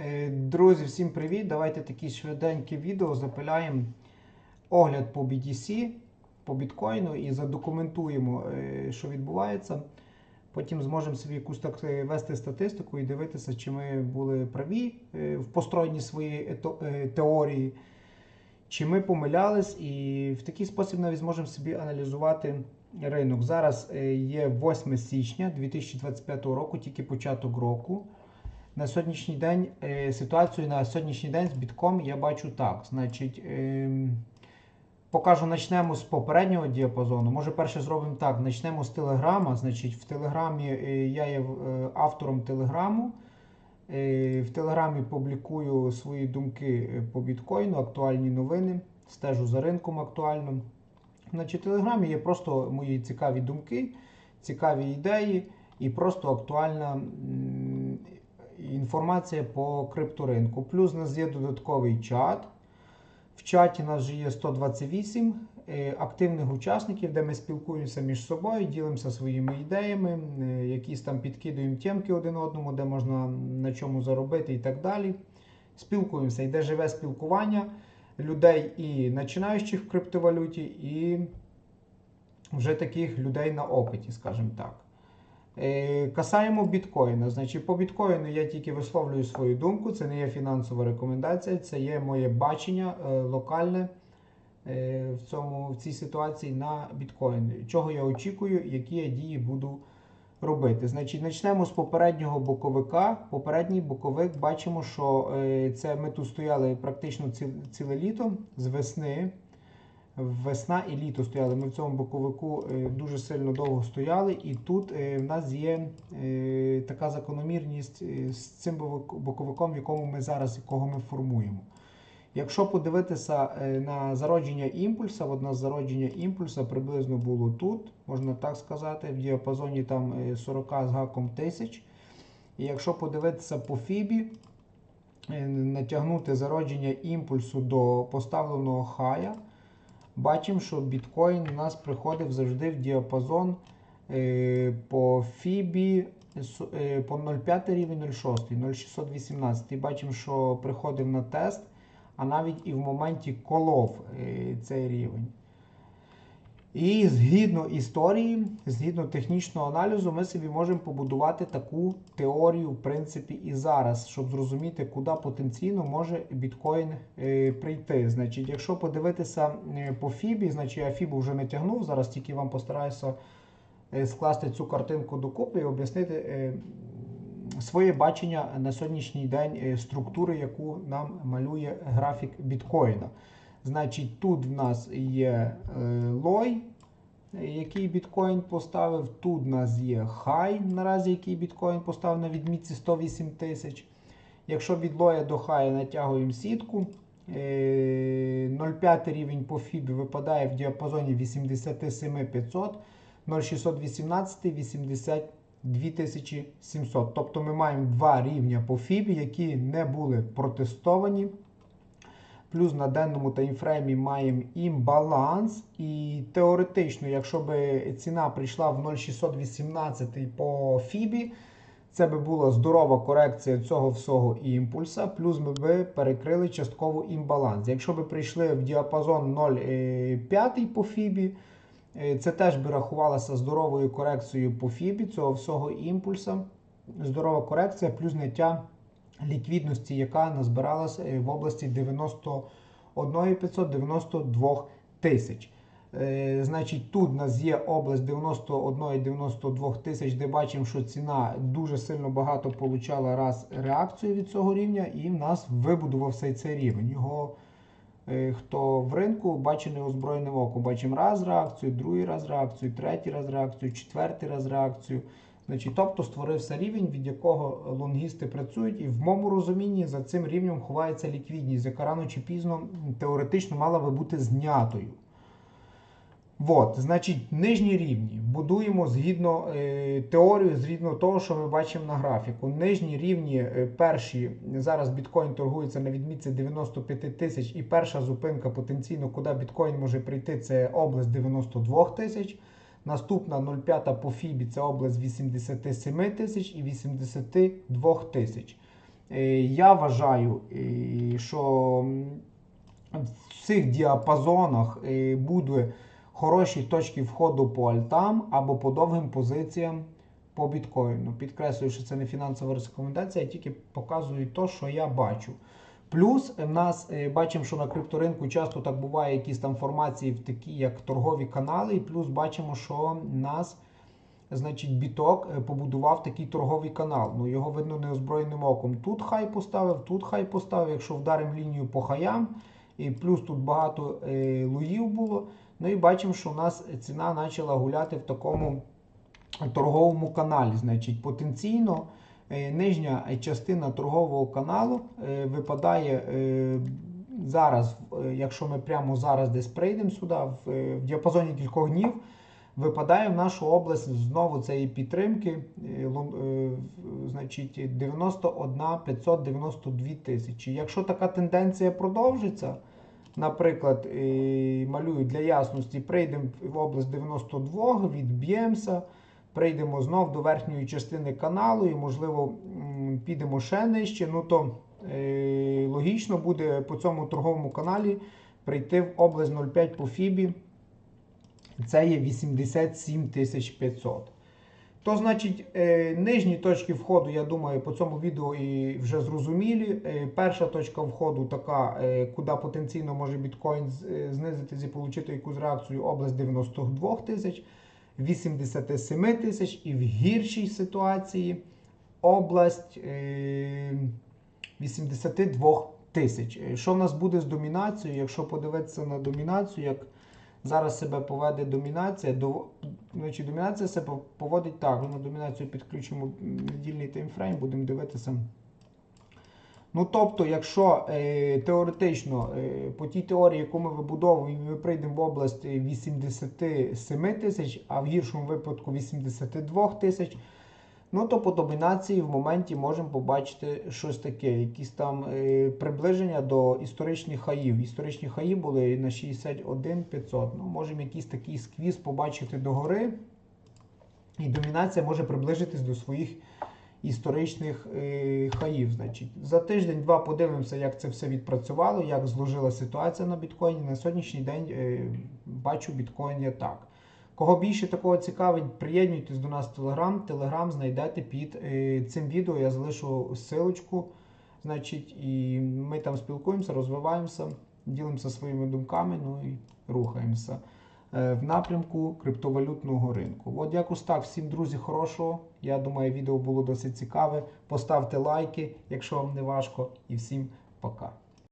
Е, Друзі, всім привіт! Давайте такі швиденькі відео запиляємо огляд по BTC, по біткоїну і задокументуємо, е, що відбувається. Потім зможемо собі якусь так е, вести статистику і дивитися, чи ми були праві в построєнні своєї теорії, чи ми помилялись, і в такий спосіб навіть зможемо собі аналізувати ринок. Зараз є 8 січня 2025 року, тільки початок року. На сьогоднішній день е, ситуацію на сьогоднішній день з бітком я бачу так. Значить, ем, покажу, почнемо з попереднього діапазону. Може, перше зробимо так. Почнемо з Телеграма. Значить, в Телеграмі е, я є е, автором Телеграму. В Телеграмі публікую свої думки по біткоїну, актуальні новини, стежу за ринком актуально. Значить, в Телеграмі є просто мої цікаві думки, цікаві ідеї і просто актуальна інформація по крипторинку. Плюс у нас є додатковий чат. В чаті нас вже є 128 е, активних учасників, де ми спілкуємося між собою, ділимося своїми ідеями, е, якісь там підкидуємо темки один одному, де можна на чому заробити і так далі. Спілкуємося, йде живе спілкування людей і починаючих в криптовалюті, і вже таких людей на опиті, скажімо так. Е, Касаємо біткоїна. Значить, по біткоїну я тільки висловлюю свою думку. Це не є фінансова рекомендація, це є моє бачення е, локальне е, в, цьому, в цій ситуації на біткоін. Чого я очікую, які я дії буду робити. Значить, почнемо з попереднього боковика. Попередній боковик бачимо, що це ми тут стояли практично ціле літо з весни. Весна і літо стояли. Ми в цьому боковику е, дуже сильно довго стояли, і тут е, в нас є е, така закономірність з цим боковиком, в якому ми зараз якого ми формуємо. Якщо подивитися на зародження імпульса, от нас зародження імпульса приблизно було тут, можна так сказати, в діапазоні там е, 40 з гаком тисяч. І якщо подивитися по фібі, натягнути зародження імпульсу до поставленого хая, бачимо, що біткоін у нас приходив завжди в діапазон е, по фібі е, по 0,5 рівень 0,6, 0,618. І бачимо, що приходив на тест, а навіть і в моменті колов е, цей рівень. І згідно історії, згідно технічного аналізу, ми собі можемо побудувати таку теорію, в принципі, і зараз, щоб зрозуміти, куди потенційно може біткоін е, прийти. Значить, якщо подивитися е, по Фібі, значить я Фібу вже натягнув. Зараз тільки вам постараюся е, скласти цю картинку докупи і об'яснити своє бачення на сьогоднішній день структури, яку нам малює графік біткоїна. Значить, тут в нас є е, лой, е, який біткоін поставив. Тут в нас є хай, наразі який біткоін поставив на відмітці 108 тисяч. Якщо від лоя до хая натягуємо сітку, е, 0,5 рівень по фібі випадає в діапазоні 87 500, 0,618 82 700. Тобто ми маємо два рівня по фібі, які не були протестовані. Плюс на денному таймфреймі маємо імбаланс. І теоретично, якщо б ціна прийшла в 0,618 по фібі, це би була здорова корекція цього всього імпульса, плюс ми би перекрили частково імбаланс. Якщо би прийшли в діапазон 0,5 по фібі, е, це теж би рахувалося здоровою корекцією по фібі цього всього імпульса. Здорова корекція плюс зняття ліквідності, яка назбиралася е, в області 91 592 тисяч. Е, Значить, тут у нас є область 91 92 тисяч, де бачимо, що ціна дуже сильно багато получала раз реакцію від цього рівня, і в нас вибудувався цей рівень. Його е, хто в ринку бачить неозброєним оком. Бачимо раз реакцію, другий раз реакцію, третій раз реакцію, четвертий раз реакцію. Значить, тобто створився рівень, від якого лонгісти працюють, і в моєму розумінні за цим рівнем ховається ліквідність, яка рано чи пізно теоретично мала би бути знятою. От, значить, нижні рівні будуємо згідно е, теорії, згідно того, що ми бачимо на графіку. Нижні рівні е, перші зараз біткоін торгується на відмітці 95 тисяч, і перша зупинка потенційно, куди біткоін може прийти, це область 92 тисяч. Наступна 0,5 по фібі це область 87 тисяч і 82 тисяч. Е, Я вважаю, е, що в цих діапазонах е, буде хороші точки входу по альтам або по довгим позиціям по біткоїну. Підкреслюю, що це не фінансова рекомендація, я тільки показую те, що я бачу. Плюс в нас е, бачимо, що на крипторинку часто так буває якісь там формації такі, як торгові канали, і плюс бачимо, що нас. Значить, біток е, побудував такий торговий канал. Ну, його видно неозброєним оком. Тут хай поставив, тут хай поставив. Якщо вдаримо лінію по хаям, і плюс тут багато е, луїв було. Ну і бачимо, що в нас ціна почала гуляти в такому торговому каналі. Значить, потенційно нижня частина торгового каналу е, випадає е, зараз, е, якщо ми прямо зараз десь прийдемо сюди, в, е, діапазоні кількох днів. Випадає в нашу область знову цієї підтримки, е, е, значить 91 592 тисячі. Якщо така тенденція продовжиться, наприклад, е, малюю для ясності, прийдемо в область 92, відб'ємося, прийдемо знов до верхньої частини каналу і, можливо, підемо ще нижче, ну то е, логічно буде по цьому торговому каналі прийти в область 0,5 по фібі. Це є 87 500. То, значить, е, нижні точки входу, я думаю, по цьому відео і вже зрозумілі. Е, перша точка входу така, куди потенційно може біткоін знизитись і отримати якусь реакцію, область 92 тисяч, 87 тисяч і в гіршій ситуації область е, 82 тисяч. Е, Що в нас буде з домінацією? Якщо подивитися на домінацію, як зараз себе поведе домінація, до, значить, домінація себе поводить так. На домінацію підключимо недільний таймфрейм, будемо дивитися. Ну, тобто, якщо е, теоретично е, по тій теорії, яку ми вибудовуємо, ми прийдемо в область е, 87 тисяч, а в гіршому випадку 82 тисяч, ну то по домінації в моменті можемо побачити щось таке, якісь там е, приближення до історичних хаїв. Історичні хаї були на 61 500. Ну, можемо якийсь такий сквіз побачити догори, і домінація може приближитись до своїх історичних е, хаїв. Значить, за тиждень-два подивимося, як це все відпрацювало, як зложила ситуація на біткоїні. На сьогоднішній день е, бачу біткоін я так. Кого більше такого цікавить, приєднуйтесь до нас в Телеграм. Телеграм знайдете під е, цим відео. Я залишу ссылочку. Значить, і ми там спілкуємося, розвиваємося, ділимося своїми думками, ну і рухаємося в напрямку криптовалютного ринку. От якось так, всім друзі, хорошого. Я думаю, відео було досить цікаве. Поставте лайки, якщо вам не важко, і всім пока.